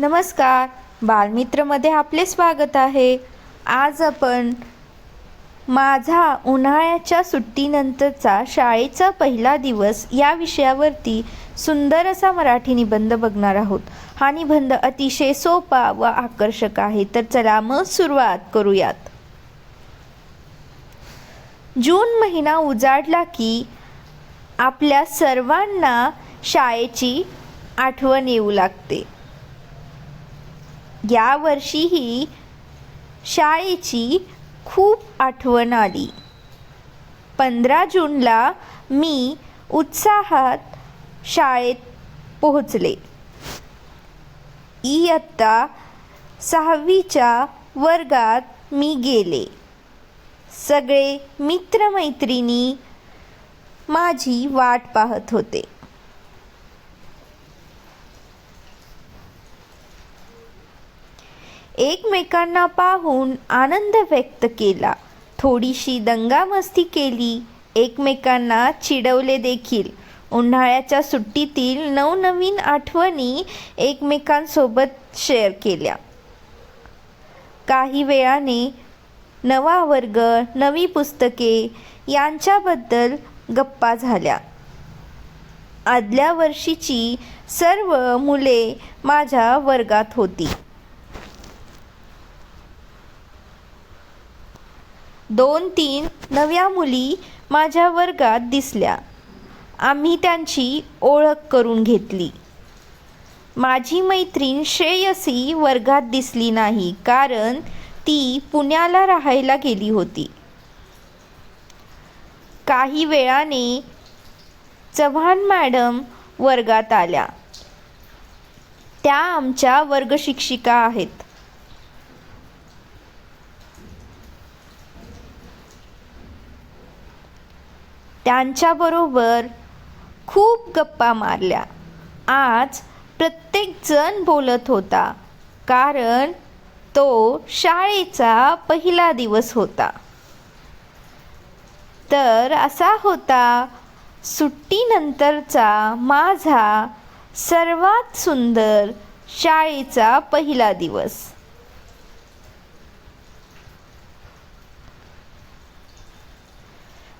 नमस्कार. बालमित्रमध्ये आपले स्वागत आहे. आज आपण माझा उन्हाळ्याच्या सुट्टीनंतरचा शाळेचा पहिला दिवस या विषयावरती सुंदर असा मराठी निबंध बघणार आहोत. हा निबंध अतिशय सोपा व आकर्षक आहे. तर चला मग सुरुवात करूयात. जून महिना उजाडला की आपल्या सर्वांना शाळेची आठवण येऊ लागते. या वर्षीही शाळेची खूप आठवण आली. पंधरा जूनला मी उत्साहात शाळेत पोहोचले. इयत्ता सहावीच्या वर्गात मी गेले. सगळे मित्रमैत्रिणी माझी वाट पाहत होते. एकमेकांना पाहून आनंद व्यक्त केला. थोडीशी दंगामस्ती केली. एकमेकांना चिडवले देखील. उन्हाळ्याच्या सुट्टीतील नवनवीन आठवणी एकमेकांसोबत शेअर केल्या. काही वेळाने नवा वर्ग नवी पुस्तके यांच्याबद्दल गप्पा झाल्या. आदल्या वर्षीची सर्व मुले माझ्या वर्गात होती. दोन तीन नव्या मुली माझ्या वर्गात दिसल्या. आम्ही त्यांची ओळख करून घेतली. माझी मैत्रीण श्रेयसी वर्गात दिसली नाही कारण ती पुण्याला राहायला गेली होती. काही वेळाने चव्हाण मॅडम वर्गात आल्या. त्या आमच्या वर्गशिक्षिका आहेत. त्यांच्याबरोबर खूप गप्पा मारल्या. आज प्रत्येकजण बोलत होता कारण तो शाळेचा पहिला दिवस होता. तर असा होता सुट्टीनंतरचा माझा सर्वात सुंदर शाळेचा पहिला दिवस.